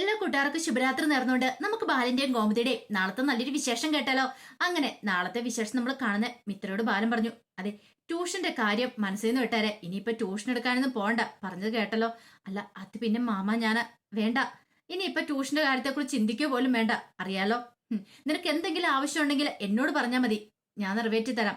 എല്ലാ കൂട്ടുകാർക്കും ശുഭരാത്രി നേർന്നുകൊണ്ട് നമുക്ക് ബാലന്റെയും ഗോമതിയുടെയും നാളത്തെ നല്ലൊരു വിശേഷം കേട്ടാലോ? അങ്ങനെ നാളത്തെ വിശേഷം നമ്മൾ കാണുന്ന മിത്രയോട് ബാലൻ പറഞ്ഞു അതെ ട്യൂഷന്റെ കാര്യം മനസ്സിൽ നിന്ന് വിട്ടാരെ ഇനിയിപ്പോ ട്യൂഷൻ എടുക്കാനൊന്നും പോണ്ട പറഞ്ഞത് കേട്ടല്ലോ. അല്ല അത് പിന്നെ മാമ ഞാൻ വേണ്ട. ഇനിയിപ്പോ ട്യൂഷന്റെ കാര്യത്തെക്കുറിച്ച് ചിന്തിക്കുക പോലും വേണ്ട അറിയാലോ? നിനക്ക് എന്തെങ്കിലും ആവശ്യമുണ്ടെങ്കിൽ എന്നോട് പറഞ്ഞാൽ മതി ഞാൻ നിറവേറ്റി തരാം.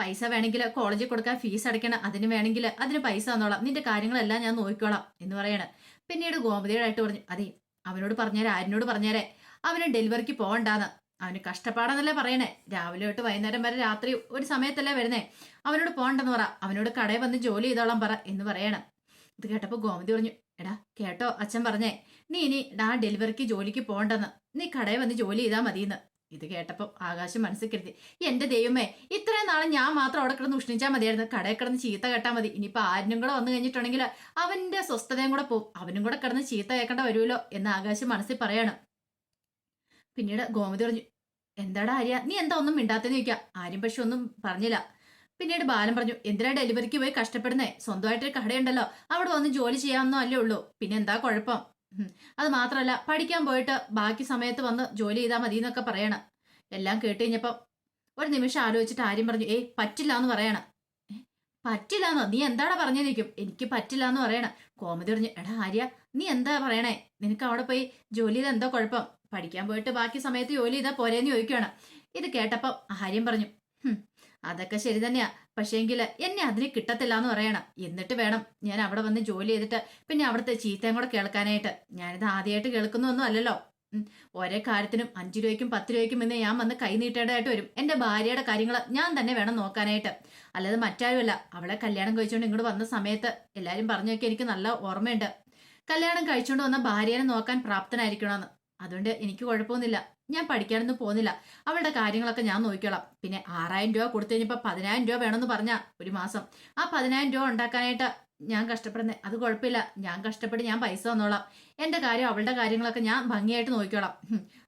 പൈസ വേണമെങ്കിൽ കോളേജിൽ കൊടുക്കാൻ ഫീസ് അടയ്ക്കണം അതിന് വേണമെങ്കിൽ അതിന് പൈസ തന്നോളാം നിന്റെ കാര്യങ്ങളെല്ലാം ഞാൻ നോക്കിക്കോളാം എന്ന് പറയണ. പിന്നീട് ഗോമതിയോടായിട്ട് പറഞ്ഞു അതെ അവനോട് പറഞ്ഞേരെ ആരിനോട് പറഞ്ഞേരെ? അവന് ഡെലിവറിക്ക് പോകണ്ടാന്ന് അവന് കഷ്ടപ്പാടെന്നല്ലേ പറയണേ. രാവിലെ തൊട്ട് വൈകുന്നേരം വരെ രാത്രി ഒരു സമയത്തല്ലേ വരുന്നേ. അവനോട് പോകണ്ടെന്ന് പറ. അവനോട് കടയിൽ വന്ന് ജോലി ചെയ്തോളാം പറ എന്ന് പറയണം. ഇത് കേട്ടപ്പോൾ ഗോമതി പറഞ്ഞു എടാ കേട്ടോ അച്ഛൻ പറഞ്ഞേ. നീ ഇനി ആ ഡെലിവറിക്ക് ജോലിക്ക് പോകണ്ടെന്ന് നീ കടയിൽ വന്ന് ജോലി ചെയ്താൽ മതിയെന്ന്. ഇത് കേട്ടപ്പോൾ ആകാശം മനസ്സിൽ കരുതി എന്റെ ദൈവമേ ഇത്രയും നാളെ ഞാൻ മാത്രം അവിടെ കിടന്ന് ഉഷ്ണിച്ചാൽ മതിയായിരുന്നു. കടയിൽ കിടന്ന് ചീത്ത കേട്ടാൽ മതി. ഇനിയിപ്പോൾ ആരിനും കൂടെ വന്നു കഴിഞ്ഞിട്ടുണ്ടെങ്കിൽ അവന്റെ സ്വസ്ഥതയും കൂടെ പോകും അവനും കൂടെ കിടന്ന് ചീത്ത കേൾക്കേണ്ട വരുമല്ലോ എന്ന് ആകാശം മനസ്സിൽ പറയാണ്. പിന്നീട് ഗോമതി പറഞ്ഞു എന്താടാ ആര്യ? നീ എന്താ ഒന്നും മിണ്ടാത്തെന്ന് ചോദിക്കാം? ആരും പക്ഷെ ഒന്നും പറഞ്ഞില്ല. പിന്നീട് ബാലൻ പറഞ്ഞു എന്തിനാ ഡെലിവറിക്ക് പോയി കഷ്ടപ്പെടുന്നേ? സ്വന്തമായിട്ടൊരു കടയുണ്ടല്ലോ. അവിടെ വന്ന് ജോലി ചെയ്യാമെന്നോ അല്ലേ ഉള്ളൂ. പിന്നെ എന്താ കുഴപ്പം. അത് മാത്രമല്ല പഠിക്കാൻ പോയിട്ട് ബാക്കി സമയത്ത് വന്ന് ജോലി ചെയ്താൽ മതി എന്നൊക്കെ പറയണം. എല്ലാം കേട്ട് കഴിഞ്ഞപ്പം ഒരു നിമിഷം ആലോചിച്ചിട്ട് ആര്യം പറഞ്ഞു ഏയ് പറ്റില്ല എന്ന് പറയണം. പറ്റില്ല എന്നോ നീ എന്താടാ പറഞ്ഞിരിക്കും? എനിക്ക് പറ്റില്ല എന്ന് പറയണം. കോമതി പറഞ്ഞു എടാ ആര്യ നീ എന്താ പറയണേ? നിനക്ക് അവിടെ പോയി ജോലി ചെയ്താൽ എന്താ കുഴപ്പം? പഠിക്കാൻ പോയിട്ട് ബാക്കി സമയത്ത് ജോലി ചെയ്താൽ പോരേന്ന് ചോദിക്കുകയാണ് ഇത് കേട്ടപ്പം ആര്യം പറഞ്ഞു "ഹും, അതൊക്കെ ശരി തന്നെയാ. പക്ഷേങ്കിൽ എന്നെ അതിന് കിട്ടത്തില്ല എന്ന് പറയണം. എന്നിട്ട് വേണം ഞാൻ അവിടെ വന്ന് ജോലി ചെയ്തിട്ട് പിന്നെ അവിടുത്തെ ചീത്തയും കൂടെ കേൾക്കാനായിട്ട്. ഞാനിത് ആദ്യമായിട്ട് കേൾക്കുന്നൊന്നും അല്ലല്ലോ. ഒരേ കാര്യത്തിനും അഞ്ചു രൂപയ്ക്കും പത്ത് രൂപയ്ക്കും ഇന്ന് ഞാൻ വന്ന് കൈ നീട്ടേണ്ടതായിട്ട് വരും. എന്റെ ഭാര്യയുടെ കാര്യങ്ങൾ ഞാൻ തന്നെ വേണം നോക്കാനായിട്ട്. അല്ലാതെ മറ്റാരുമല്ല. അവളെ കല്യാണം കഴിച്ചുകൊണ്ട് ഇങ്ങോട്ട് വന്ന സമയത്ത് എല്ലാരും പറഞ്ഞൊക്കെ എനിക്ക് നല്ല ഓർമ്മയുണ്ട്. കല്യാണം കഴിച്ചുകൊണ്ട് വന്ന ഭാര്യനെ നോക്കാൻ പ്രാപ്തനായിരിക്കണമെന്ന് അതുകൊണ്ട് എനിക്ക് കുഴപ്പമൊന്നുമില്ല. ഞാൻ പഠിക്കാനൊന്നും പോകുന്നില്ല. അവളുടെ കാര്യങ്ങളൊക്കെ ഞാൻ നോക്കിക്കോളാം. പിന്നെ ആറായിരം രൂപ കൊടുത്തു കഴിഞ്ഞപ്പോൾ പതിനായിരം രൂപ വേണമെന്ന് പറഞ്ഞാ ഒരു മാസം. ആ പതിനായിരം രൂപ ഉണ്ടാക്കാനായിട്ട് ഞാൻ കഷ്ടപ്പെടുന്നത് അത് കുഴപ്പമില്ല. ഞാൻ കഷ്ടപ്പെട്ട് ഞാൻ പൈസ തന്നോളാം. എന്റെ കാര്യം അവളുടെ കാര്യങ്ങളൊക്കെ ഞാൻ ഭംഗിയായിട്ട് നോക്കിക്കോളാം.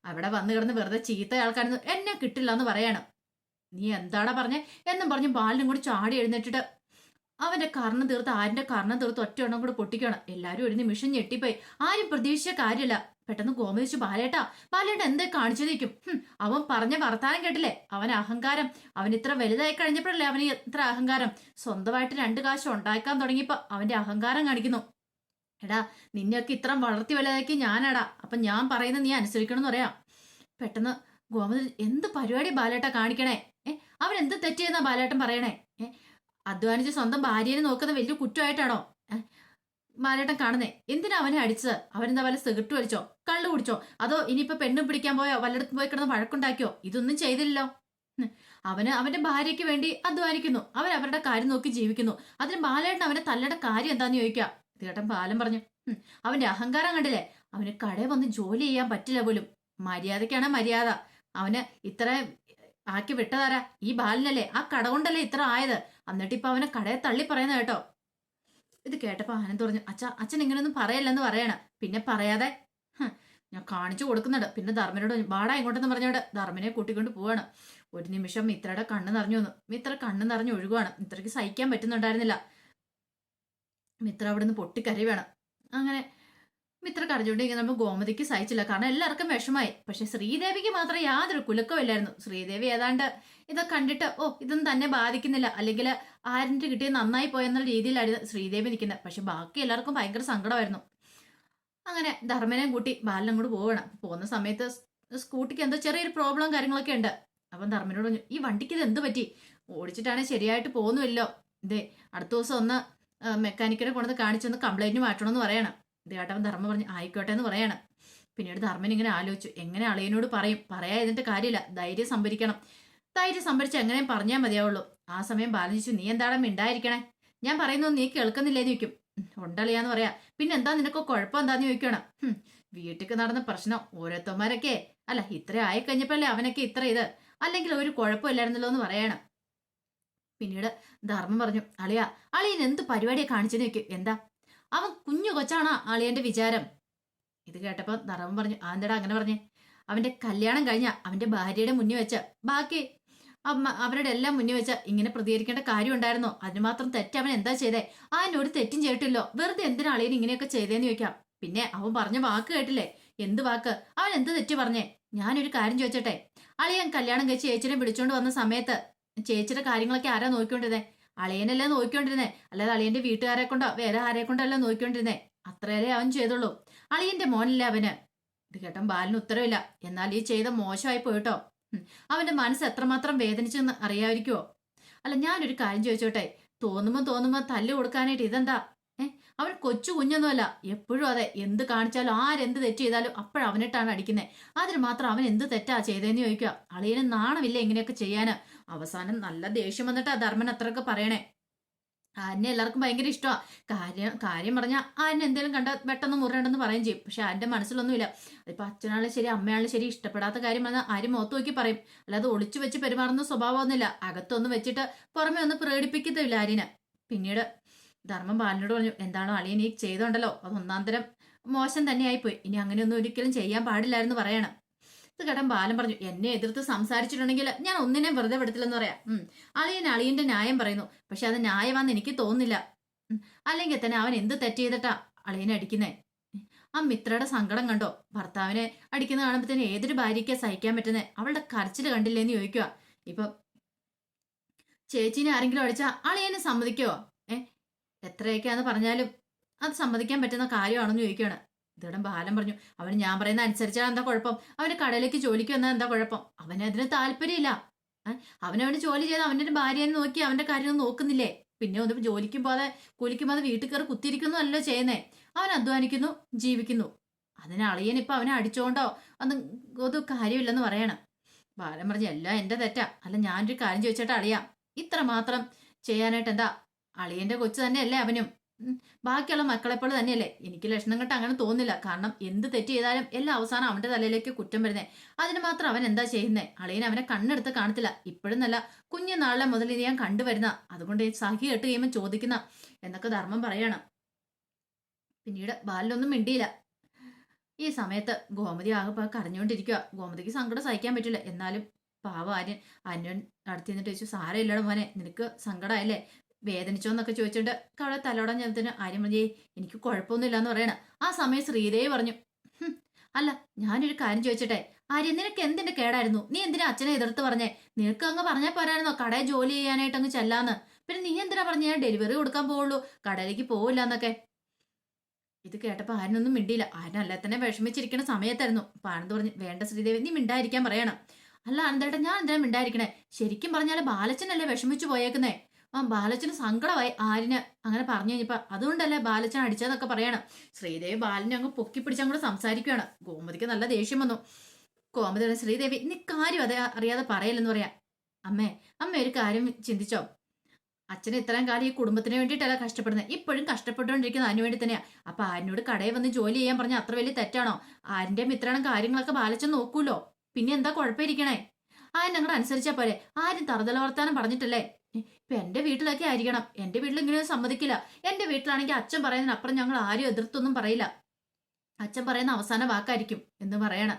അവിടെ വന്നു കിടന്ന് വെറുതെ ചീത്ത ആൾക്കാരൊന്നും എന്നെ കിട്ടില്ല എന്ന് പറയാണ്. നീ എന്താടാ പറഞ്ഞേ? എന്നും പറഞ്ഞ് ബാലിനും കൂടി ചാടി എഴുന്നേറ്റിട്ട് അവന്റെ കർണം തീർത്ത് ആരിന്റെ കർണം തീർത്ത് ഒറ്റ എണ്ണം കൂടെ പൊട്ടിക്കണം എല്ലാവരും ഒരു നിമിഷം ഞെട്ടിപ്പോയി. ആരും പ്രതീക്ഷിച്ച കാര്യമില്ല. പെട്ടെന്ന് ഗോമതിച്ചു ബാലേട്ടാ ബാലേട്ട എന്തേ കാണിച്ചു നിൽക്കും അവൻ പറഞ്ഞ വർത്താനം കേട്ടില്ലേ? അവൻ അഹങ്കാരം. അവൻ ഇത്ര വലുതായി കഴിഞ്ഞപ്പോഴല്ലേ അവന് ഇത്ര അഹങ്കാരം. സ്വന്തമായിട്ട് രണ്ട് കാശ് ഉണ്ടാക്കാൻ തുടങ്ങിയപ്പോ അവന്റെ അഹങ്കാരം കാണിക്കുന്നു. എടാ നിന്നെയൊക്കെ ഇത്ര വളർത്തി വലുതാക്കി ഞാനാടാ. അപ്പൊ ഞാൻ പറയുന്നത് നീ അനുസരിക്കണം എന്ന് പറയാം. പെട്ടെന്ന് ഗോമതി എന്ത് പരിപാടി ബാലേട്ട കാണിക്കണേ? ഏ അവൻ എന്ത് തെറ്റിയെന്നാ ബാലേട്ടൻ പറയണേ? ഏഹ് അധ്വാനിച്ച് സ്വന്തം ഭാര്യനെ നോക്കുന്ന വലിയ കുറ്റമായിട്ടാണോ? ഏ ബാലേട്ടൻ കാണുന്നേ. എന്തിനാ അവനെ അടിച്ചത്? അവനെന്താ വല്ല സിഗരറ്റ് വലിച്ചോ? കള്ളു കുടിച്ചോ? അതോ ഇനിയിപ്പോ പെണ്ണും പിടിക്കാൻ പോയോ? വല്ലയിടത്തും പോയി കിടന്ന് വഴക്കുണ്ടാക്കിയോ? ഇതൊന്നും ചെയ്തില്ലല്ലോ. അവന് അവന്റെ ഭാര്യയ്ക്ക് വേണ്ടി അധ്വാനിക്കുന്നു. അവൻ അവരുടെ കാര്യം നോക്കി ജീവിക്കുന്നു. അതിന് ബാലേട്ടൻ അവനെ തല്ലയുടെ കാര്യം എന്താന്ന് ചോദിക്കാം? തീട്ടൻ ബാലൻ പറഞ്ഞു അവന്റെ അഹങ്കാരം കണ്ടില്ലേ? അവന് കടയിൽ വന്ന് ജോലി ചെയ്യാൻ പറ്റില്ല പോലും. മര്യാദക്കാണ് മര്യാദ. അവന് ഇത്ര ആക്കി വിട്ടതാരാ? ഈ ബാലനല്ലേ? ആ കട കൊണ്ടല്ലേ ഇത്ര ആയത്? എന്നിട്ടിപ്പോ അവനെ കടയെ തള്ളി പറയുന്ന കേട്ടോ. ഇത് കേട്ടപ്പോ ആനന്ദ് പറഞ്ഞു അച്ഛ അച്ഛൻ ഇങ്ങനെയൊന്നും പറയല്ലെന്ന് പറയണ. പിന്നെ പറയാതെ ഞാൻ കാണിച്ചു കൊടുക്കുന്നുണ്ട്. പിന്നെ ധർമ്മനോട് വാടാ ഇങ്ങോട്ടെന്ന് പറഞ്ഞോട് ധർമ്മനെ കൂട്ടിക്കൊണ്ട് പോവാണ്. ഒരു നിമിഷം മിത്രയുടെ കണ്ണ് നിറഞ്ഞു വന്നു. മിത്ര കണ്ണ് നിറഞ്ഞു ഒഴുകുവാണ്. മിത്രയ്ക്ക് സഹിക്കാൻ പറ്റുന്നുണ്ടായിരുന്നില്ല. മിത്ര അവിടുന്ന് പൊട്ടിക്കരി വേണം അങ്ങനെ മിത്ര കരഞ്ഞുകൊണ്ടിരിക്കുന്ന നമ്മൾ ഗോമതിക്ക് സഹിച്ചില്ല. കാരണം എല്ലാവർക്കും വിഷമായി പക്ഷെ ശ്രീദേവിക്ക് മാത്രം യാതൊരു കുലുക്കമില്ലായിരുന്നു ശ്രീദേവി ഏതാണ്ട് ഇതൊക്കെ കണ്ടിട്ട് ഓ ഇതൊന്നും തന്നെ ബാധിക്കുന്നില്ല. അല്ലെങ്കിൽ ആരിന്റെ കിട്ടിയ നന്നായി പോയെന്നുള്ള രീതിയിലായിരുന്നു ശ്രീദേവി നിൽക്കുന്നത്. പക്ഷെ ബാക്കി എല്ലാവർക്കും ഭയങ്കര സങ്കടമായിരുന്നു. അങ്ങനെ ധർമ്മനെയും കൂട്ടി ബാലനും കൂടി പോവണം പോകുന്ന സമയത്ത് സ്കൂട്ടിക്ക് എന്തോ ചെറിയൊരു പ്രോബ്ലം കാര്യങ്ങളൊക്കെ ഉണ്ട്. അപ്പം ധർമ്മനോട് പറഞ്ഞു ഈ വണ്ടിക്ക് ഇത് എന്ത് പറ്റി? ഓടിച്ചിട്ടാണെങ്കിൽ ശരിയായിട്ട് പോകുന്നുമില്ലോ ഇതേ അടുത്ത ദിവസം ഒന്ന് മെക്കാനിക്കിനെ കൊണ്ടുവന്ന് കാണിച്ചൊന്ന് കംപ്ലൈന്റ് മാറ്റണമെന്ന് പറയണം. ഇത് ധർമ്മ പറഞ്ഞു ആയിക്കോട്ടെ എന്ന് പറയണം. പിന്നീട് ധർമ്മൻ ഇങ്ങനെ ആലോചിച്ചു. എങ്ങനെ അളിയനോട് പറയും? പറയാ ഇതിന്റെ കാര്യമില്ല. ധൈര്യം സംഭരിക്കണം. ധൈര്യം സംഭരിച്ച് എങ്ങനെയും പറഞ്ഞാൽ മതിയാവുള്ളൂ. ആ സമയം ബാലിച്ചു നീ എന്താണ് മിണ്ടായിരിക്കണേ? ഞാൻ പറയുന്നത് നീ കേൾക്കുന്നില്ലേന്ന് ചോദിക്കും. "ഉം, ഉണ്ടളിയാന്ന് പറയാ. പിന്നെ എന്താ നിനക്ക് കുഴപ്പം എന്താന്ന് ചോദിക്കണം വീട്ടിൽ നടന്ന പ്രശ്നം ഓരോരുത്തന്മാരൊക്കെ അല്ല ഇത്ര ആയി കഴിഞ്ഞപ്പോഴല്ലേ അവനൊക്കെ ഇത്ര ഇത്? അല്ലെങ്കിൽ ഒരു കുഴപ്പമില്ലായിരുന്നല്ലോ എന്ന് പറയണം. പിന്നീട് ധർമ്മം പറഞ്ഞു അളിയ അളിയൻ എന്ത് പരിപാടിയെ കാണിച്ചെന്ന് ചോദിക്കും. എന്താ? അവൻ കുഞ്ഞു കൊച്ചാണ് അളിയന്റെ വിചാരം. ഇത് കേട്ടപ്പോൾ നറവൻ പറഞ്ഞു ആന്തട അങ്ങനെ പറഞ്ഞേ? അവന്റെ കല്യാണം കഴിഞ്ഞ അവന്റെ ഭാര്യയുടെ മുന്നിൽ വെച്ച ബാക്കി അവരുടെ എല്ലാം മുന്നിൽ വെച്ച ഇങ്ങനെ പ്രതികരിക്കേണ്ട കാര്യം ഉണ്ടായിരുന്നോ? അതിന് മാത്രം തെറ്റ് അവൻ എന്താ ചെയ്തേ? അവൻ ഒരു തെറ്റും ചെയ്തിട്ടില്ലോ. വെറുതെ എന്തിനാ അളിയൻ ഇങ്ങനെയൊക്കെ ചെയ്തേന്ന് ചോദിക്കാം? പിന്നെ അവൻ പറഞ്ഞ വാക്ക് കേട്ടില്ലേ? എന്ത് വാക്ക്? അവൻ എന്ത് തെറ്റ് പറഞ്ഞേ? ഞാനൊരു കാര്യം ചോദിച്ചട്ടെ. അളിയൻ കല്യാണം കഴിച്ച് ചേച്ചിനെ വിളിച്ചോണ്ട് വന്ന സമയത്ത് ചേച്ചിയുടെ കാര്യങ്ങളൊക്കെ ആരാ നോക്കിക്കൊണ്ടിരുന്നേ? അളിയനല്ലേ നോക്കിക്കൊണ്ടിരുന്നേ അല്ലാതെ അളിയന്റെ വീട്ടുകാരെ കൊണ്ടോ വേറെ ആരെ കൊണ്ടല്ലോ നോക്കിക്കൊണ്ടിരുന്നേ അത്രയല്ലേ അവൻ ചെയ്തുള്ളൂ. അളിയന്റെ മോനല്ലേ അവന്? ഇത് കേട്ടൻ ബാലിന് ഉത്തരവില്ല. എന്നാൽ ഈ ചെയ്ത മോശമായി പോയിട്ടോ? അവന്റെ മനസ്സ് എത്രമാത്രം വേദനിച്ചെന്ന് അറിയാമായിരിക്കുമോ അല്ല ഞാനൊരു കാര്യം ചോദിച്ചോട്ടെ? തോന്നുമ്പോ തോന്നുമ്പോ തല്ല് കൊടുക്കാനായിട്ട് ഇതെന്താ? അവൻ കൊച്ചു കുഞ്ഞൊന്നുമല്ല. എപ്പോഴും അതെ. എന്ത് കാണിച്ചാലും ആരെന്ത് തെറ്റ് ചെയ്താലും അപ്പോഴവനിട്ടാണ് അടിക്കുന്നത് അതിന് മാത്രം അവൻ എന്ത് തെറ്റാ ചെയ്തതെന്ന് ചോദിക്കുക. അളിയന് നാണമില്ല ഇങ്ങനെയൊക്കെ ചെയ്യാന്? അവസാനം നല്ല ദേഷ്യം വന്നിട്ട് ധർമ്മൻ അത്രയൊക്കെ പറയണേ. ആരിനെ എല്ലാവർക്കും ഭയങ്കര ഇഷ്ടമാണ് കാര്യം കാര്യം പറഞ്ഞാൽ ആരിനെ എന്തെങ്കിലും കണ്ട പെട്ടെന്ന് മുറിയണ്ടെന്ന് പറയും ചെയ്യും. പക്ഷെ ആരുടെ മനസ്സിലൊന്നുമില്ല. അതിപ്പോൾ അച്ഛനാളും ശരി അമ്മയാളും ശരി ഇഷ്ടപ്പെടാത്ത കാര്യം വന്നാൽ ആരും മുഖത്ത് നോക്കി പറയും. അല്ലാതെ ഒളിച്ചു വെച്ച് പെരുമാറുന്ന സ്വഭാവമൊന്നുമില്ല. അകത്തൊന്നും വെച്ചിട്ട് പുറമെ ഒന്ന് പ്രകടിപ്പിക്കത്തില്ല ആരിനെ പിന്നീട് ധർമ്മം ബാലിനോട് പറഞ്ഞു എന്താണോ അളിയൻ ഈ ചെയ്തോണ്ടല്ലോ അത് ഒന്നാം തരം മോശം തന്നെയായിപ്പോയി. ഇനി അങ്ങനെയൊന്നും ഒരിക്കലും ചെയ്യാൻ പാടില്ലായിരുന്നു പറയണം. ഇത് കേട്ടൻ ബാലൻ പറഞ്ഞു എന്നെ എതിർത്ത് സംസാരിച്ചിട്ടുണ്ടെങ്കിൽ ഞാൻ ഒന്നിനെ വെറുതെ വിടത്തില്ലെന്ന് പറയാം. അളിയൻ അളിയന്റെ ന്യായം പറയുന്നു പക്ഷെ അത് ന്യായമാണെന്ന് എനിക്ക് തോന്നുന്നില്ല. അല്ലെങ്കിൽ തന്നെ അവൻ എന്ത് തെറ്റ് ചെയ്തിട്ടാ അളിയനെ അടിക്കുന്നേ? ആ മിത്രയുടെ സങ്കടം കണ്ടോ? ഭർത്താവിനെ അടിക്കുന്ന കാണുമ്പോൾ തന്നെ ഏതൊരു ഭാര്യയ്ക്ക് സഹിക്കാൻ പറ്റുന്നത് അവളുടെ കരച്ചിൽ കണ്ടില്ലേന്ന് ചോദിക്കുക ഇപ്പൊ ചേച്ചീനെ ആരെങ്കിലും അടിച്ചാ അളിയനെ സമ്മതിക്കോ എത്രയൊക്കെയാന്ന് പറഞ്ഞാലും അത് സമ്മതിക്കാൻ പറ്റുന്ന കാര്യമാണെന്ന് ചോദിക്കുകയാണ്. ഇതോടെ ബാലൻ പറഞ്ഞു അവന് ഞാൻ പറയുന്ന അനുസരിച്ചാൽ എന്താ കുഴപ്പം? അവന് കടയിലേക്ക് ജോലിക്ക് വന്നാൽ എന്താ കുഴപ്പം? അവന് അതിന് താല്പര്യമില്ല? അവനവന് ജോലി ചെയ്ത് അവന്റെ ഭാര്യയെ നോക്കി അവന്റെ കാര്യം നോക്കുന്നില്ലേ? പിന്നെ ഒന്ന് ജോലിക്കും പോകാതെ കൂലിക്കും പോകാതെ വീട്ടിൽ കയറി കുത്തിയിരിക്കുന്നു അല്ലോ ചെയ്യുന്നേ. അവൻ അധ്വാനിക്കുന്നു ജീവിക്കുന്നു. അതിന് അളിയൻ ഇപ്പൊ അവനെ അടിച്ചോണ്ടോ? ഒന്നും ഒരു കാര്യമില്ലെന്ന് പറയണം. ബാലൻ പറഞ്ഞു എല്ലാം എന്റെ തെറ്റാ. അല്ല ഞാനൊരു കാര്യം ചോദിച്ചിട്ട് അളിയാം. ഇത്ര മാത്രം ചെയ്യാനായിട്ട് എന്താ അളിയന്റെ കൊച്ചു തന്നെയല്ലേ അവനും? ബാക്കിയുള്ള മക്കളെപ്പോലെ തന്നെയല്ലേ? എനിക്ക് ലക്ഷണം കെട്ട് അങ്ങനെ തോന്നില്ല കാരണം എന്ത് തെറ്റ് ചെയ്താലും എല്ലാം അവസാനം അവന്റെ തലയിലേക്ക് കുറ്റം വരുന്നേ. അതിന് മാത്രം അവൻ എന്താ ചെയ്യുന്നേ? അളിയൻ അവനെ കണ്ണെടുത്ത് കാണത്തില്ല. ഇപ്പോഴും നല്ല കുഞ്ഞു നാളിലെ മുതൽ ഇത് ഞാൻ കണ്ടുവരുന്ന. അതുകൊണ്ട് സഹി കേട്ട് കഴിയുമ്പോൾ ചോദിക്കുന്ന എന്നൊക്കെ ധർമ്മം പറയണം. പിന്നീട് ബാലിലൊന്നും മിണ്ടിയില്ല. ഈ സമയത്ത് ഗോമതി ആകെ കരഞ്ഞുകൊണ്ടിരിക്കുക ഗോമതിക്ക് സങ്കടം സഹിക്കാൻ പറ്റില്ല. എന്നാലും പാവ ആര്യൻ അന്യൻ അടുത്ത് നിന്നിട്ട് ചോദിച്ചു സാരമില്ലട മോനെ നിനക്ക് സങ്കടമായല്ലേ വേദനിച്ചോന്നൊക്കെ ചോദിച്ചിട്ട് അവളെ തലോടാൻ ചെന്നതിന് ആര്യം മതിയേ എനിക്ക് കുഴപ്പമൊന്നുമില്ല എന്ന് പറയണ. ആ സമയം ശ്രീദേവി പറഞ്ഞു "ഹും, അല്ല ഞാനൊരു കാര്യം ചോദിച്ചട്ടെ ആര്യ നിനക്ക് എന്തിന്റെ കേടായിരുന്നു? നീ എന്തിനാ അച്ഛനെ എതിർത്ത് പറഞ്ഞേ? നിനക്ക് അങ്ങ് പറഞ്ഞാൽ പോരായിരുന്നോ? കടയിൽ ജോലി ചെയ്യാനായിട്ട് അങ്ങ് ചെല്ലാന്ന്. പിന്നെ നീ എന്തിനാ പറഞ്ഞ? ഞാൻ ഡെലിവറി കൊടുക്കാൻ പോവുള്ളൂ കടയിലേക്ക് പോവില്ല എന്നൊക്കെ ഇത് കേട്ടപ്പോ ആരനൊന്നും മിണ്ടിയില്ല. ആരനല്ല തന്നെ വിഷമിച്ചിരിക്കുന്ന സമയത്തായിരുന്നു. അപ്പൊ പറഞ്ഞു വേണ്ട ശ്രീദേവി നീ മിണ്ടായിരിക്കാൻ പറയണം. അല്ല ആനന്ദേട്ടൻ ഞാൻ എന്തിനാ മിണ്ടായിരിക്കണേ ശരിക്കും പറഞ്ഞാൽ ബാലച്ചനല്ലേ വിഷമിച്ചു പോയേക്കുന്നേ? ആ ബാലച്ചന് സങ്കടമായി. ആരിന് അങ്ങനെ പറഞ്ഞു കഴിഞ്ഞപ്പോ അതുകൊണ്ടല്ലേ ബാലച്ചൻ അടിച്ചതൊക്കെ പറയണം. ശ്രീദേവി ബാലനെ അങ്ങ് പൊക്കി അങ്ങോട്ട് സംസാരിക്കുകയാണ് ഗോമതിക്ക് നല്ല ദേഷ്യം വന്നു. ഗോമതി ശ്രീദേവി നീ കാര്യം അതെ അറിയാതെ പറയല്ലെന്ന് പറയാം. അമ്മേ അമ്മ ഒരു കാര്യം ചിന്തിച്ചോ? അച്ഛൻ ഇത്രയും കാലം ഈ കുടുംബത്തിന് വേണ്ടിയിട്ടല്ല കഷ്ടപ്പെടുന്നത് ഇപ്പോഴും കഷ്ടപ്പെട്ടുകൊണ്ടിരിക്കുന്നത് അതിനു വേണ്ടി തന്നെയാ. അപ്പൊ ആരിനോട് കടയിൽ വന്ന് ജോലി ചെയ്യാൻ പറഞ്ഞ അത്ര വലിയ തെറ്റാണോ? ആരിന്റെ മിത്രണം കാര്യങ്ങളൊക്കെ ബാലച്ചൻ നോക്കൂലോ? പിന്നെ എന്താ കുഴപ്പമിരിക്കണേ? ആരും ഞങ്ങളുടെ അനുസരിച്ചാ പോരെ. ആരും തറുതല വർത്താനം പറഞ്ഞിട്ടല്ലേ? ഇപ്പൊ എന്റെ വീട്ടിലൊക്കെ ആയിരിക്കണം. എന്റെ വീട്ടിൽ ഇങ്ങനെ സമ്മതിക്കില്ല. എന്റെ വീട്ടിലാണെങ്കിൽ അച്ഛൻ പറയുന്നതിനപ്പുറം ഞങ്ങൾ ആരും എതിർത്തൊന്നും പറയില്ല. അച്ഛൻ പറയുന്ന അവസാന വാക്കായിരിക്കും എന്ന് പറയണം.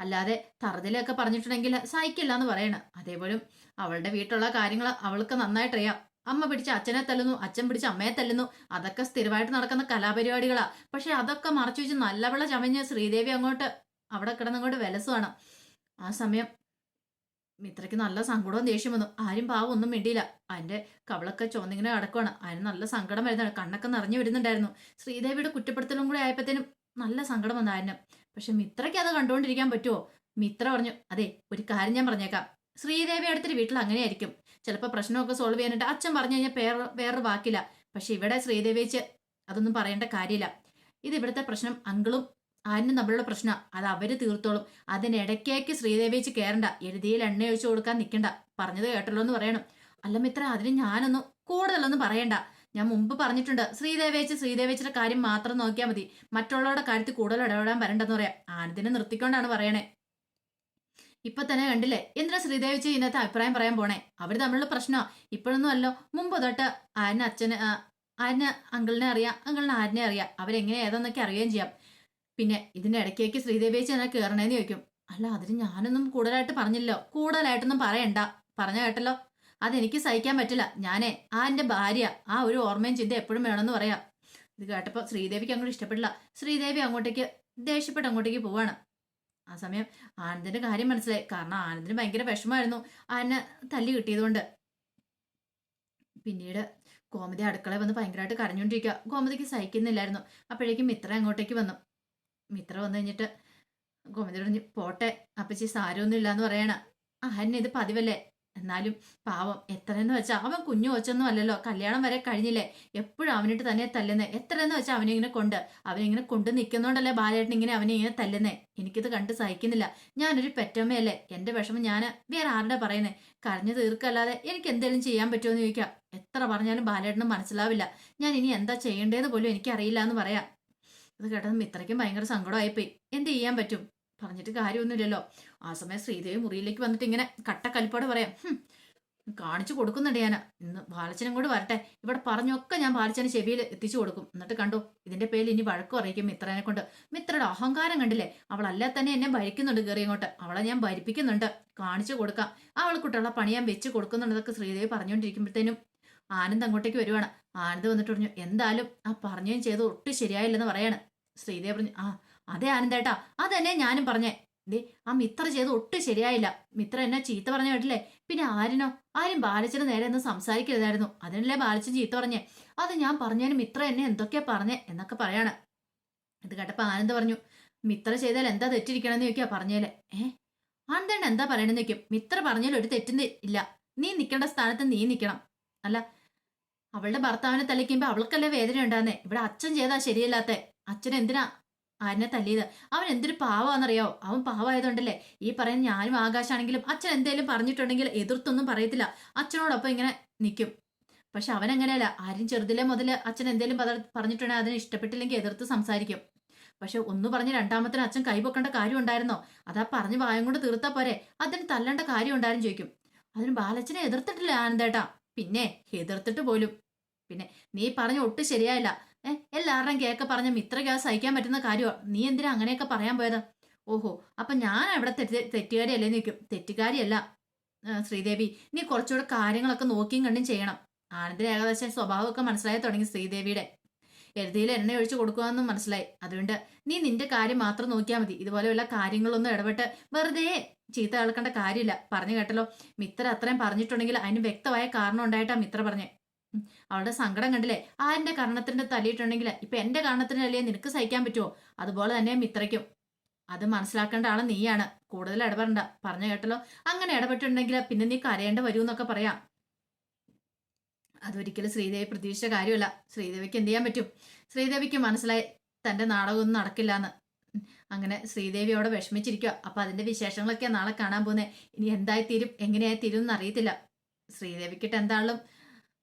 അല്ലാതെ തറുതിലൊക്കെ പറഞ്ഞിട്ടുണ്ടെങ്കിൽ സഹിക്കില്ല എന്ന് പറയണം. അതേപോലും അവളുടെ വീട്ടിലുള്ള കാര്യങ്ങൾ അവൾക്ക് നന്നായിട്ടറിയാം അമ്മ പിടിച്ച് അച്ഛനെ തല്ലുന്നു അച്ഛൻ പിടിച്ച് അമ്മയെ തല്ലുന്നു. അതൊക്കെ സ്ഥിരമായിട്ട് നടക്കുന്ന കലാപരിപാടികളാ. പക്ഷെ അതൊക്കെ മറച്ചു വെച്ച് നല്ലവള ചമഞ്ഞ് ശ്രീദേവി അങ്ങോട്ട് അവിടെ കിടന്നങ്ങോട്ട് വിലസുവാണ്. ആ സമയം മിത്രയ്ക്ക് നല്ല സങ്കടവും ദേഷ്യം വന്നു. ആരും പാവം ഒന്നും മിണ്ടിയില്ല. അതിന്റെ കവളൊക്കെ ചുവന്നിങ്ങനെ കിടക്കുവാണ് അതിന് നല്ല സങ്കടം വരുന്നതാണ്. കണ്ണൊക്കെ നിറഞ്ഞു വരുന്നുണ്ടായിരുന്നു. ശ്രീദേവിയുടെ കുറ്റപ്പെടുത്തലും കൂടെ ആയപ്പോഴത്തേനും നല്ല സങ്കടം വന്നു ആരിന്. പക്ഷെ മിത്രയ്ക്ക് അത് കണ്ടുകൊണ്ടിരിക്കാൻ പറ്റുമോ മിത്ര പറഞ്ഞു അതെ ഒരു കാര്യം ഞാൻ പറഞ്ഞേക്കാം. ശ്രീദേവി അടുത്തൊരു വീട്ടിൽ അങ്ങനെയായിരിക്കും. ചിലപ്പോൾ പ്രശ്നമൊക്കെ സോൾവ് ചെയ്യാനായിട്ട് അച്ഛൻ പറഞ്ഞു കഴിഞ്ഞാൽ വേറെ വേറൊരു വാക്കില്ല. പക്ഷെ ഇവിടെ ശ്രീദേവിച്ച് അതൊന്നും പറയേണ്ട കാര്യമില്ല. ഇത് ഇവിടുത്തെ പ്രശ്നം അങ്കിളും ആരിനും നമ്മളുടെ പ്രശ്നം. അത് അവർ തീർത്തോളും. അതിനിടയ്ക്കേക്ക് ശ്രീദേവി വെച്ച് കയറണ്ട എഴുതിയിൽ എണ്ണ ഒഴിച്ചു കൊടുക്കാൻ നിൽക്കണ്ട പറഞ്ഞത് കേട്ടല്ലോ എന്ന് പറയണം. അല്ല മിത്ര അതിന് ഞാനൊന്നും കൂടുതലൊന്നും പറയണ്ട. ഞാൻ മുമ്പ് പറഞ്ഞിട്ടുണ്ട്. ശ്രീദേവേച്ച് ശ്രീദേവേച്ചിയുടെ കാര്യം മാത്രം നോക്കിയാൽ മതി. മറ്റുള്ളവരുടെ കാര്യത്തിൽ കൂടുതൽ ഇടപെടാൻ വരണ്ടെന്ന് പറയാം. ആനന്ദിനെ നിർത്തിക്കൊണ്ടാണ് പറയണേ. ഇപ്പൊ തന്നെ കണ്ടില്ലേ? എന്തിനാ ശ്രീദേവിച്ച് ഇന്നത്തെ അഭിപ്രായം പറയാൻ പോണേ? അവർ തമ്മിലുള്ള പ്രശ്നം. ഇപ്പോഴൊന്നും അല്ലോ. മുമ്പ് തൊട്ട് ആന അച്ഛന് ആ, അങ്കിളിനെ അറിയാം അങ്കിളിനെ ആരിനെ അറിയാം. അവരെങ്ങനെ ഏതാന്നൊക്കെ അറിയുകയും ചെയ്യാം. പിന്നെ ഇതിന്റെ ഇടയ്ക്കേക്ക് ശ്രീദേവിച്ച് എന്നാ കയറണേന്ന് ചോദിക്കും. അല്ല അതിന് ഞാനൊന്നും കൂടുതലായിട്ട് പറഞ്ഞില്ലോ കൂടുതലായിട്ടൊന്നും പറയണ്ട. പറഞ്ഞ കേട്ടല്ലോ? അതെനിക്ക് സഹിക്കാൻ പറ്റില്ല. ഞാനേ ആ എന്റെ ഭാര്യ ആ ഒരു ഓർമ്മയും ചിന്ത എപ്പോഴും വേണമെന്ന് പറയാം. ഇത് കേട്ടപ്പോൾ ശ്രീദേവിക്ക് അങ്ങോട്ട് ഇഷ്ടപ്പെട്ടില്ല ശ്രീദേവി അങ്ങോട്ടേക്ക് ദേഷ്യപ്പെട്ട് അങ്ങോട്ടേക്ക് പോവാണ്. ആ സമയം ആനന്ദിന്റെ കാര്യം മനസ്സിലായി. കാരണം ആനന്ദിന് ഭയങ്കര വിഷമമായിരുന്നു. ആനെ തല്ലി കിട്ടിയതുകൊണ്ട്. പിന്നീട് ഗോമതി അടുക്കള വന്ന് ഭയങ്കരമായിട്ട് കരഞ്ഞുകൊണ്ടിരിക്കുക ഗോമതിക്ക് സഹിക്കുന്നില്ലായിരുന്നു. അപ്പോഴേക്കും മിത്ര അങ്ങോട്ടേക്ക് വന്നു. മിത്ര വന്നു കഴിഞ്ഞിട്ട് ഗോമതി പറഞ്ഞു പോട്ടെ അപ്പച്ചി സാരമൊന്നും ഇല്ലാന്ന് പറയണ. അഹന്നെ ഇത് പതിവല്ലേ? എന്നാലും പാവം എത്രയെന്ന് വെച്ചാൽ അവൻ കുഞ്ഞു കൊച്ചൊന്നും അല്ലല്ലോ. കല്യാണം വരെ കഴിഞ്ഞില്ലേ? എപ്പോഴും അവനിട്ട് തന്നെ തല്ലുന്നേ. എത്രയെന്ന് വെച്ചാൽ അവനിങ്ങനെ കൊണ്ട് അവനിങ്ങനെ കൊണ്ട് നിൽക്കുന്നോണ്ടല്ലേ ബാലേട്ടൻ ഇങ്ങനെ അവനെ ഇങ്ങനെ തല്ലുന്നേ? എനിക്കിത് കണ്ട് സഹിക്കുന്നില്ല. ഞാനൊരു പെറ്റമ്മയല്ലേ? എന്റെ വിഷമം ഞാൻ വേറെ ആരുടെ പറയുന്നേ? കരഞ്ഞു തീർക്കല്ലാതെ എനിക്ക് എന്തെങ്കിലും ചെയ്യാൻ പറ്റുമോ എന്ന് ചോദിക്കാം. എത്ര പറഞ്ഞാലും ബാലേട്ടനും മനസ്സിലാവില്ല. ഞാൻ ഇനി എന്താ ചെയ്യേണ്ടതെന്ന് പോലും എനിക്കറിയില്ല എന്ന് പറയാം. ഇത് കേട്ടതും മിത്രയ്ക്കും ഭയങ്കര സങ്കടമായിപ്പോയി. എന്ത് ചെയ്യാൻ പറ്റും? പറഞ്ഞിട്ട് കാര്യമൊന്നുമില്ലല്ലോ. ആ സമയം ശ്രീദേവി മുറിയിലേക്ക് വന്നിട്ട് ഇങ്ങനെ കട്ടക്കലിപ്പോടെ പറയാം. കാണിച്ചു കൊടുക്കുന്നുണ്ട് ഞാൻ ഇന്ന് ബാലച്ചനും കൂടെ വരട്ടെ. ഇവിടെ പറഞ്ഞൊക്കെ ഞാൻ ബാലച്ചന് ചെവിയിൽ എത്തിച്ചു കൊടുക്കും. എന്നിട്ട് കണ്ടു ഇതിന്റെ പേരിൽ ഇനി വഴക്കും അറിയിക്കും മിത്രനെ കൊണ്ട്. മിത്രയുടെ അഹങ്കാരം കണ്ടില്ലേ? അവൾ അല്ലേ തന്നെ എന്നെ ഭരിക്കുന്നുണ്ട് കയറി ഇങ്ങോട്ട്. അവളെ ഞാൻ ഭരിപ്പിക്കുന്നുണ്ട്. കാണിച്ചു കൊടുക്കാം. അവൾക്കുട്ടുള്ള പണി ഞാൻ വെച്ച് കൊടുക്കുന്നുണ്ടെന്നൊക്കെ ശ്രീദേവി പറഞ്ഞുകൊണ്ടിരിക്കുമ്പോഴത്തേനും ആനന്ദ് അങ്ങോട്ടേക്ക് വരുവാണ്. ആനന്ദ് വന്നിട്ട് പറഞ്ഞു എന്തായാലും ആ പറഞ്ഞതും ചെയ്ത് ഒട്ടും ശരിയായില്ലെന്ന് പറയാണ്. ശ്രീദേവ് പറഞ്ഞു ആ അതെ ആനന്ദേട്ടാ അതന്നെ ഞാനും പറഞ്ഞേ. ദേ ആ മിത്ര ചെയ്ത് ഒട്ടും ശരിയായില്ല. മിത്ര എന്നെ ചീത്ത പറഞ്ഞ കേട്ടില്ലേ? പിന്നെ ആരിനോ? ആരും ബാലച്ചന് നേരെ ഒന്നും സംസാരിക്കരുതായിരുന്നു. അതിനല്ലേ ബാലച്ചൻ ചീത്ത പറഞ്ഞേ? അത് ഞാൻ പറഞ്ഞതിന് മിത്ര എന്നെ എന്തൊക്കെയാ പറഞ്ഞേ? എന്നൊക്കെ പറയാണ്. ഇത് കേട്ടപ്പോ ആനന്ദ് പറഞ്ഞു മിത്ര ചെയ്താൽ എന്താ തെറ്റിരിക്കണമെന്ന് ചോദിക്കാ പറഞ്ഞേലെ. ഏ ആനന്ദേണ്ട എന്താ പറയണെന്ന് ചോദിക്കും? മിത്ര പറഞ്ഞാൽ ഒരു തെറ്റും ഇല്ല. നീ നിൽക്കേണ്ട സ്ഥാനത്ത് നീ നിൽക്കണം അല്ല അവളുടെ ഭർത്താവിനെ തല്ലിക്കുമ്പോ അവൾക്കല്ലേ വേദന ഉണ്ടാകുന്നേ ഇവിടെ അച്ഛൻ ചെയ്താ ശരിയല്ലാത്ത. അച്ഛൻ എന്തിനാ ആരനെ തല്ലിയത്? അവൻ എന്തൊരു പാവാന്നറിയാവോ അവൻ പാവായതുകൊണ്ടല്ലേ ഈ പറയുന്ന ഞാനും ആകാശാണെങ്കിലും അച്ഛൻ എന്തേലും പറഞ്ഞിട്ടുണ്ടെങ്കിൽ എതിർത്തൊന്നും പറയത്തില്ല. അച്ഛനോടൊപ്പം ഇങ്ങനെ നിൽക്കും പക്ഷെ അവൻ അങ്ങനെയല്ല ആരും ചെറുതിലെ മുതൽ അച്ഛൻ എന്തേലും പറഞ്ഞിട്ടുണ്ടെങ്കിൽ അതിനെ ഇഷ്ടപ്പെട്ടില്ലെങ്കിൽ എതിർത്ത് സംസാരിക്കും. പക്ഷെ ഒന്ന് പറഞ്ഞ് രണ്ടാമത്തിന് അച്ഛൻ കൈപൊക്കേണ്ട കാര്യം ഉണ്ടായിരുന്നോ? അതാ പറഞ്ഞ് വായം കൊണ്ട് തീർത്താ പോരെ. അതിന് തല്ലേണ്ട കാര്യം ഉണ്ടായിരുന്നു ചോദിക്കും. അതിന് ബാലച്ചനെ എതിർത്തിട്ടില്ല ആനന്ദേട്ടാ. പിന്നെ എതിർത്തിട്ട് പോലും. പിന്നെ നീ പറഞ്ഞ ഒട്ടും ശരിയായില്ല. ഏ എല്ലാവരുടെയും കേക്ക് പറഞ്ഞ മിത്രയ്ക്ക് സഹിക്കാൻ പറ്റുന്ന കാര്യമാണ് നീ എന്തിനാ അങ്ങനെയൊക്കെ പറയാൻ പോയത്? ഓഹോ അപ്പൊ ഞാൻ അവിടെ തെറ്റ് തെറ്റുകാരിയല്ലേ നിൽക്കും തെറ്റുകാരിയല്ല. ശ്രീദേവി നീ കുറച്ചുകൂടെ കാര്യങ്ങളൊക്കെ നോക്കിയും കണ്ടും ചെയ്യണം. ആനന്ദിന് ഏകദേശം സ്വഭാവമൊക്കെ മനസ്സിലായി തുടങ്ങി ശ്രീദേവിയുടെ. എഴുതിയിൽ എണ്ണ ഒഴിച്ചു കൊടുക്കുകയെന്നും മനസ്സിലായി. അതുകൊണ്ട് നീ നിന്റെ കാര്യം മാത്രം നോക്കിയാൽ മതി. ഇതുപോലെയുള്ള കാര്യങ്ങളൊന്നും ഇടപെട്ട് വെറുതെ ചീത്ത കേൾക്കേണ്ട കാര്യമില്ല. പറഞ്ഞു കേട്ടല്ലോ. മിത്ര അത്രയും പറഞ്ഞിട്ടുണ്ടെങ്കിൽ അതിന് വ്യക്തമായ കാരണം ഉണ്ടായിട്ടാ മിത്ര പറഞ്ഞേ. അവളുടെ സങ്കടം കണ്ടില്ലേ? ആരിന്റെ കർണത്തിന്റെ തല്ലിയിട്ടുണ്ടെങ്കിൽ ഇപ്പൊ എന്റെ കർണത്തിന് അല്ലേ നിനക്ക് സഹിക്കാൻ പറ്റുമോ അതുപോലെ തന്നെ മിത്രയ്ക്കും. അത് മനസ്സിലാക്കേണ്ട ആൾ നീയാണ്. കൂടുതൽ ഇടപെടണ്ട. പറഞ്ഞു കേട്ടല്ലോ. അങ്ങനെ ഇടപെട്ടിട്ടുണ്ടെങ്കിൽ പിന്നെ നീ കരയേണ്ട വരുമെന്നൊക്കെ പറയാം. അതൊരിക്കലും ശ്രീദേവി പ്രതീക്ഷിച്ച കാര്യമല്ല. ശ്രീദേവിക്ക് എന്ത് ചെയ്യാൻ പറ്റും? ശ്രീദേവിക്ക് മനസ്സിലായി തന്റെ നാടകമൊന്നും നടക്കില്ലാന്ന്. ഉം. അങ്ങനെ ശ്രീദേവി അവിടെ വിഷമിച്ചിരിക്കുക അപ്പൊ അതിന്റെ വിശേഷങ്ങളൊക്കെ നാളെ കാണാൻ പോകുന്നത് ഇനി എന്തായി തീരും എങ്ങനെയായി തീരും എന്ന് അറിയത്തില്ല. ശ്രീദേവിക്കിട്ട് എന്താളും?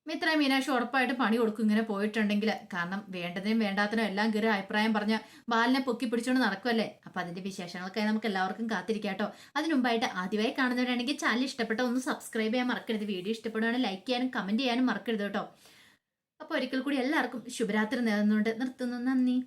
മിത്ര മീനാക്ഷി ഉറപ്പായിട്ട് പണി കൊടുക്കും ഇങ്ങനെ പോയിട്ടുണ്ടെങ്കിൽ കാരണം വേണ്ടതിനും വേണ്ടാത്തതിനും എല്ലാം കയറി അഭിപ്രായം പറഞ്ഞ ബാലിനെ പൊക്കി പിടിച്ചുകൊണ്ട് നടക്കുമല്ലേ അപ്പൊ അതിന്റെ വിശേഷങ്ങൾക്കായി നമുക്ക് എല്ലാവർക്കും കാത്തിരിക്കാം കേട്ടോ. അതിനു മുമ്പായിട്ട് ആദ്യമായി കാണുന്നവരാണെങ്കിൽ ചാനൽ ഇഷ്ടപ്പെട്ട ഒന്ന് സബ്സ്ക്രൈബ് ചെയ്യാൻ മറക്കരുത്. വീഡിയോ ഇഷ്ടപ്പെടുകയാണെങ്കിൽ ലൈക്ക് ചെയ്യാനും കമന്റ് ചെയ്യാനും മറക്കരുത് കേട്ടോ. അപ്പോൾ ഒരിക്കൽ കൂടി എല്ലാവർക്കും ശുഭരാത്രി നേർന്നുകൊണ്ട് നിർത്തുന്നു. നന്ദി.